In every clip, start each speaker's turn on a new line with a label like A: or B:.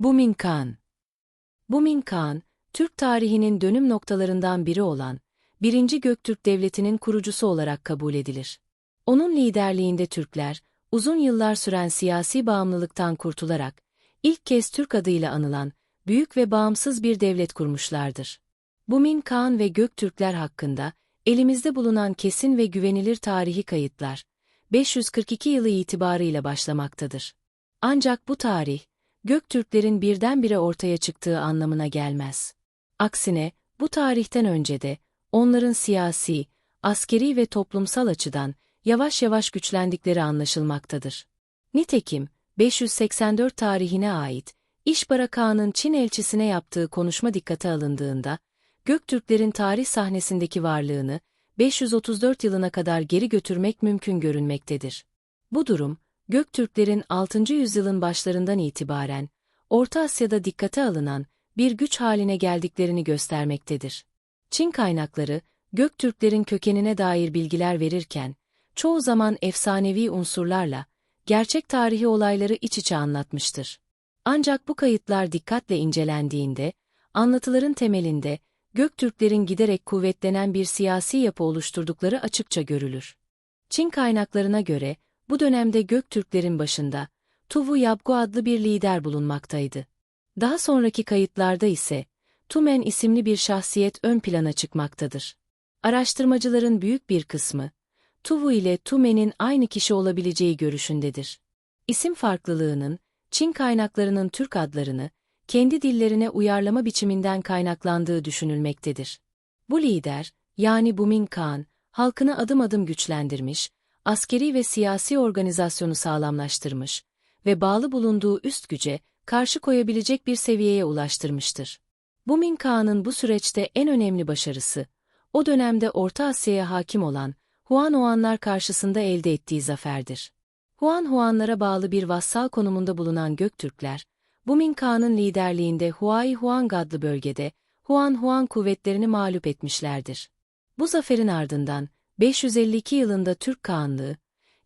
A: Bumin Kağan Bumin Kağan, Türk tarihinin dönüm noktalarından biri olan, 1. Göktürk Devleti'nin kurucusu olarak kabul edilir. Onun liderliğinde Türkler, uzun yıllar süren siyasi bağımlılıktan kurtularak, ilk kez Türk adıyla anılan, büyük ve bağımsız bir devlet kurmuşlardır. Bumin Kağan ve Göktürkler hakkında, elimizde bulunan kesin ve güvenilir tarihi kayıtlar, 542 yılı itibarıyla başlamaktadır. Ancak bu tarih, Göktürklerin birdenbire ortaya çıktığı anlamına gelmez. Aksine, bu tarihten önce de, onların siyasi, askeri ve toplumsal açıdan yavaş yavaş güçlendikleri anlaşılmaktadır. Nitekim, 584 tarihine ait, İşbara Kağan'ın Çin elçisine yaptığı konuşma dikkate alındığında, Göktürklerin tarih sahnesindeki varlığını 534 yılına kadar geri götürmek mümkün görünmektedir. Bu durum, Göktürklerin 6. yüzyılın başlarından itibaren Orta Asya'da dikkate alınan bir güç haline geldiklerini göstermektedir. Çin kaynakları, Göktürklerin kökenine dair bilgiler verirken, çoğu zaman efsanevi unsurlarla, gerçek tarihi olayları iç içe anlatmıştır. Ancak bu kayıtlar dikkatle incelendiğinde, anlatıların temelinde, Göktürklerin giderek kuvvetlenen bir siyasi yapı oluşturdukları açıkça görülür. Çin kaynaklarına göre, bu dönemde Göktürklerin başında, Tuvu Yabgu adlı bir lider bulunmaktaydı. Daha sonraki kayıtlarda ise, Tumen isimli bir şahsiyet ön plana çıkmaktadır. Araştırmacıların büyük bir kısmı, Tuvu ile Tumen'in aynı kişi olabileceği görüşündedir. İsim farklılığının, Çin kaynaklarının Türk adlarını, kendi dillerine uyarlama biçiminden kaynaklandığı düşünülmektedir. Bu lider, yani Bumin Kağan, halkını adım adım güçlendirmiş, askeri ve siyasi organizasyonu sağlamlaştırmış ve bağlı bulunduğu üst güce karşı koyabilecek bir seviyeye ulaştırmıştır. Bumin Kağan'ın bu süreçte en önemli başarısı, o dönemde Orta Asya'ya hakim olan Huan Huanlar karşısında elde ettiği zaferdir. Huan Huanlara bağlı bir vassal konumunda bulunan Göktürkler, Bumin Kağan'ın liderliğinde Huai Huang adlı bölgede Huan Huan kuvvetlerini mağlup etmişlerdir. Bu zaferin ardından 552 yılında Türk Kağanlığı,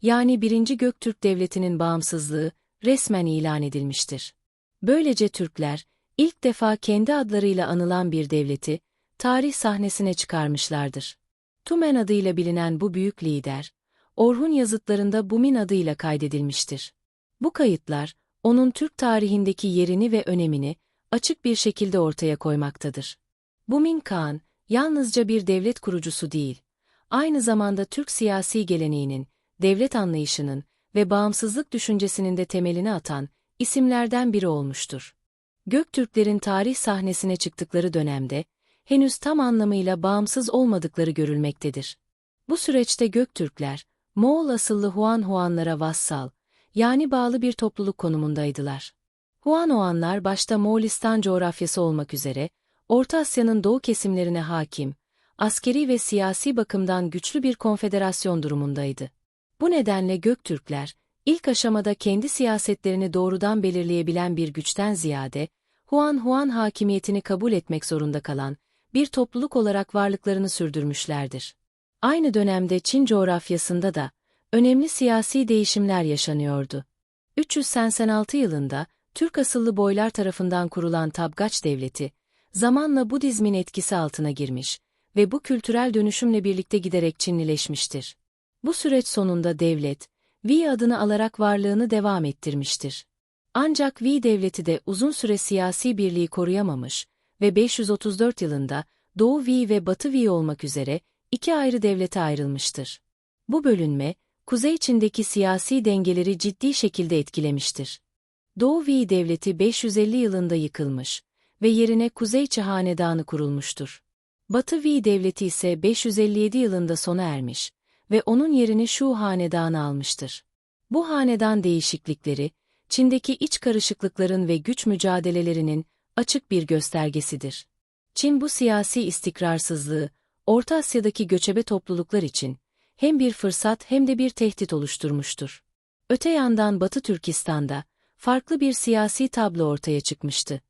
A: yani 1. Göktürk Devleti'nin bağımsızlığı resmen ilan edilmiştir. Böylece Türkler, ilk defa kendi adlarıyla anılan bir devleti, tarih sahnesine çıkarmışlardır. Tumen adıyla bilinen bu büyük lider, Orhun yazıtlarında Bumin adıyla kaydedilmiştir. Bu kayıtlar, onun Türk tarihindeki yerini ve önemini açık bir şekilde ortaya koymaktadır. Bumin Kağan, yalnızca bir devlet kurucusu değil, aynı zamanda Türk siyasi geleneğinin, devlet anlayışının ve bağımsızlık düşüncesinin de temelini atan isimlerden biri olmuştur. Göktürklerin tarih sahnesine çıktıkları dönemde, henüz tam anlamıyla bağımsız olmadıkları görülmektedir. Bu süreçte Göktürkler, Moğol asıllı Huan Huanlara vassal, yani bağlı bir topluluk konumundaydılar. Huan Huanlar başta Moğolistan coğrafyası olmak üzere, Orta Asya'nın doğu kesimlerine hakim, askeri ve siyasi bakımdan güçlü bir konfederasyon durumundaydı. Bu nedenle Göktürkler, ilk aşamada kendi siyasetlerini doğrudan belirleyebilen bir güçten ziyade, Huan Huan hakimiyetini kabul etmek zorunda kalan, bir topluluk olarak varlıklarını sürdürmüşlerdir. Aynı dönemde Çin coğrafyasında da, önemli siyasi değişimler yaşanıyordu. 386 yılında, Türk asıllı boylar tarafından kurulan Tabgaç Devleti, zamanla Budizmin etkisi altına girmiş ve bu kültürel dönüşümle birlikte giderek Çinlileşmiştir. Bu süreç sonunda devlet, Vi adını alarak varlığını devam ettirmiştir. Ancak Vi devleti de uzun süre siyasi birliği koruyamamış ve 534 yılında Doğu Vi ve Batı Vi olmak üzere iki ayrı devlete ayrılmıştır. Bu bölünme, Kuzey Çin'deki siyasi dengeleri ciddi şekilde etkilemiştir. Doğu Vi devleti 550 yılında yıkılmış ve yerine Kuzey Çi Hanedanı kurulmuştur. Batı Vi devleti ise 557 yılında sona ermiş ve onun yerini Şu Hanedanı almıştır. Bu hanedan değişiklikleri, Çin'deki iç karışıklıkların ve güç mücadelelerinin açık bir göstergesidir. Çin bu siyasi istikrarsızlığı, Orta Asya'daki göçebe topluluklar için hem bir fırsat hem de bir tehdit oluşturmuştur. Öte yandan Batı Türkistan'da farklı bir siyasi tablo ortaya çıkmıştı.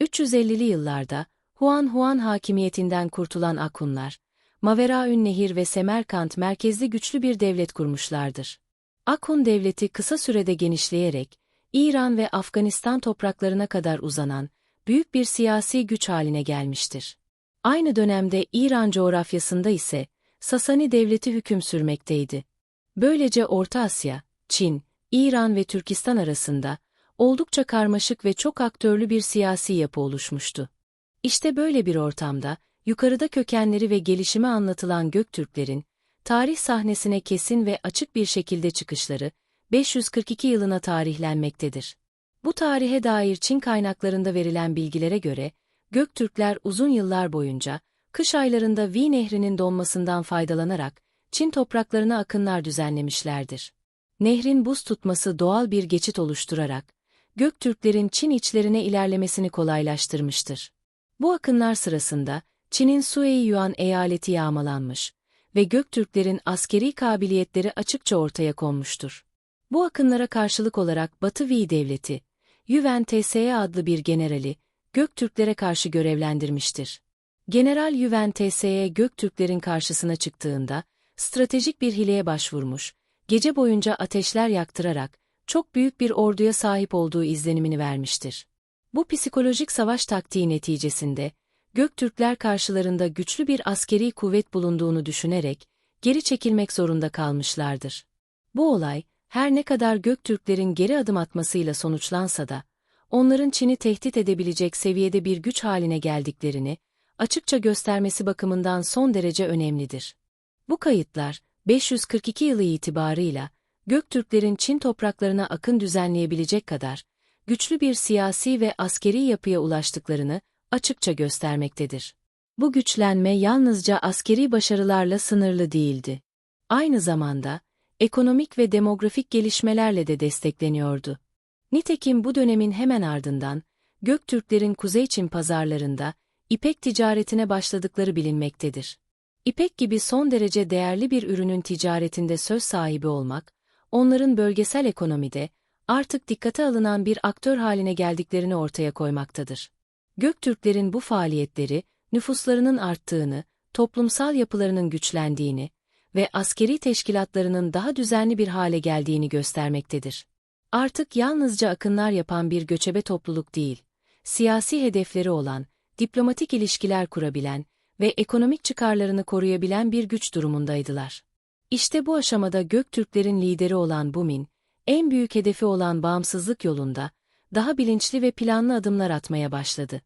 A: 350'li yıllarda Huan Huan hakimiyetinden kurtulan Akunlar, Maveraün Nehir ve Semerkant merkezli güçlü bir devlet kurmuşlardır. Akun devleti kısa sürede genişleyerek, İran ve Afganistan topraklarına kadar uzanan büyük bir siyasi güç haline gelmiştir. Aynı dönemde İran coğrafyasında ise Sasani devleti hüküm sürmekteydi. Böylece Orta Asya, Çin, İran ve Türkistan arasında oldukça karmaşık ve çok aktörlü bir siyasi yapı oluşmuştu. İşte böyle bir ortamda, yukarıda kökenleri ve gelişimi anlatılan Göktürklerin, tarih sahnesine kesin ve açık bir şekilde çıkışları, 542 yılına tarihlenmektedir. Bu tarihe dair Çin kaynaklarında verilen bilgilere göre, Göktürkler uzun yıllar boyunca, kış aylarında Vi Nehri'nin donmasından faydalanarak, Çin topraklarına akınlar düzenlemişlerdir. Nehrin buz tutması doğal bir geçit oluşturarak, Göktürklerin Çin içlerine ilerlemesini kolaylaştırmıştır. Bu akınlar sırasında, Çin'in Sui-Yuan eyaleti yağmalanmış ve Göktürklerin askeri kabiliyetleri açıkça ortaya konmuştur. Bu akınlara karşılık olarak Batı Vi devleti, Yuan TSE adlı bir generali, Göktürklere karşı görevlendirmiştir. General Yuan TSE Göktürklerin karşısına çıktığında, stratejik bir hileye başvurmuş, gece boyunca ateşler yaktırarak, çok büyük bir orduya sahip olduğu izlenimini vermiştir. Bu psikolojik savaş taktiği neticesinde, Göktürkler karşılarında güçlü bir askeri kuvvet bulunduğunu düşünerek, geri çekilmek zorunda kalmışlardır. Bu olay, her ne kadar Göktürklerin geri adım atmasıyla sonuçlansa da, onların Çin'i tehdit edebilecek seviyede bir güç haline geldiklerini, açıkça göstermesi bakımından son derece önemlidir. Bu kayıtlar, 542 yılı itibarıyla, Göktürklerin Çin topraklarına akın düzenleyebilecek kadar, güçlü bir siyasi ve askeri yapıya ulaştıklarını açıkça göstermektedir. Bu güçlenme yalnızca askeri başarılarla sınırlı değildi. Aynı zamanda, ekonomik ve demografik gelişmelerle de destekleniyordu. Nitekim bu dönemin hemen ardından, Göktürklerin Kuzey Çin pazarlarında ipek ticaretine başladıkları bilinmektedir. İpek gibi son derece değerli bir ürünün ticaretinde söz sahibi olmak, onların bölgesel ekonomide artık dikkate alınan bir aktör haline geldiklerini ortaya koymaktadır. Göktürklerin bu faaliyetleri, nüfuslarının arttığını, toplumsal yapılarının güçlendiğini ve askeri teşkilatlarının daha düzenli bir hale geldiğini göstermektedir. Artık yalnızca akınlar yapan bir göçebe topluluk değil, siyasi hedefleri olan, diplomatik ilişkiler kurabilen ve ekonomik çıkarlarını koruyabilen bir güç durumundaydılar. İşte bu aşamada Göktürklerin lideri olan Bumin, en büyük hedefi olan bağımsızlık yolunda, daha bilinçli ve planlı adımlar atmaya başladı.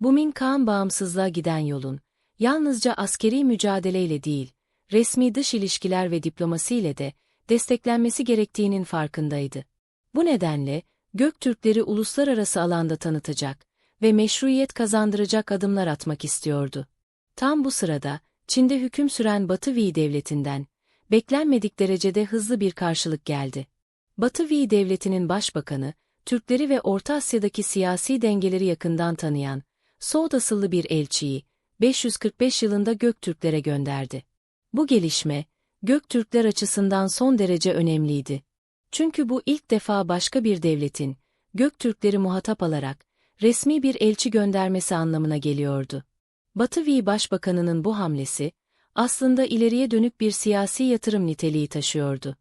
A: Bumin Kağan bağımsızlığa giden yolun, yalnızca askeri mücadeleyle değil, resmi dış ilişkiler ve diplomasiyle de desteklenmesi gerektiğinin farkındaydı. Bu nedenle, Göktürkleri uluslararası alanda tanıtacak ve meşruiyet kazandıracak adımlar atmak istiyordu. Tam bu sırada, Çin'de hüküm süren Batı Vi devletinden, beklenmedik derecede hızlı bir karşılık geldi. Batı Vi devletinin başbakanı, Türkleri ve Orta Asya'daki siyasi dengeleri yakından tanıyan, Soğut asıllı bir elçiyi, 545 yılında Göktürklere gönderdi. Bu gelişme, Göktürkler açısından son derece önemliydi. Çünkü bu ilk defa başka bir devletin, Göktürkleri muhatap alarak, resmi bir elçi göndermesi anlamına geliyordu. Batı Vi Başbakanı'nın bu hamlesi, aslında ileriye dönük bir siyasi yatırım niteliği taşıyordu.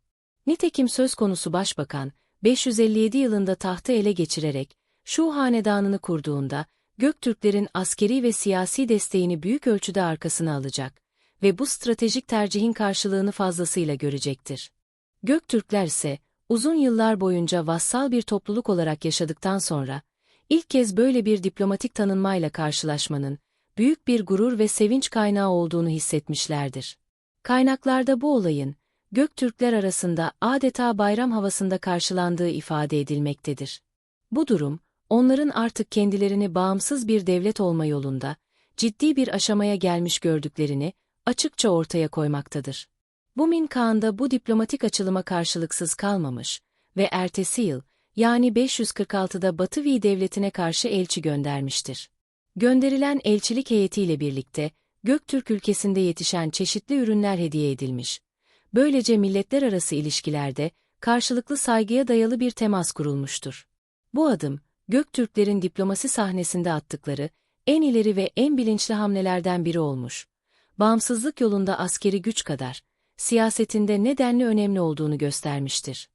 A: Nitekim söz konusu başbakan, 557 yılında tahtı ele geçirerek, şu hanedanını kurduğunda, Göktürklerin askeri ve siyasi desteğini büyük ölçüde arkasına alacak ve bu stratejik tercihin karşılığını fazlasıyla görecektir. Göktürkler ise, uzun yıllar boyunca vassal bir topluluk olarak yaşadıktan sonra, ilk kez böyle bir diplomatik tanınmayla karşılaşmanın, büyük bir gurur ve sevinç kaynağı olduğunu hissetmişlerdir. Kaynaklarda bu olayın, Göktürkler arasında adeta bayram havasında karşılandığı ifade edilmektedir. Bu durum, onların artık kendilerini bağımsız bir devlet olma yolunda, ciddi bir aşamaya gelmiş gördüklerini açıkça ortaya koymaktadır. Bu Min Kağan da bu diplomatik açılıma karşılıksız kalmamış ve ertesi yıl, yani 546'da Batı Vi devletine karşı elçi göndermiştir. Gönderilen elçilik heyetiyle birlikte, Göktürk ülkesinde yetişen çeşitli ürünler hediye edilmiş. Böylece milletler arası ilişkilerde, karşılıklı saygıya dayalı bir temas kurulmuştur. Bu adım, Göktürklerin diplomasi sahnesinde attıkları, en ileri ve en bilinçli hamlelerden biri olmuş. Bağımsızlık yolunda askeri güç kadar, siyasetinde nedenli önemli olduğunu göstermiştir.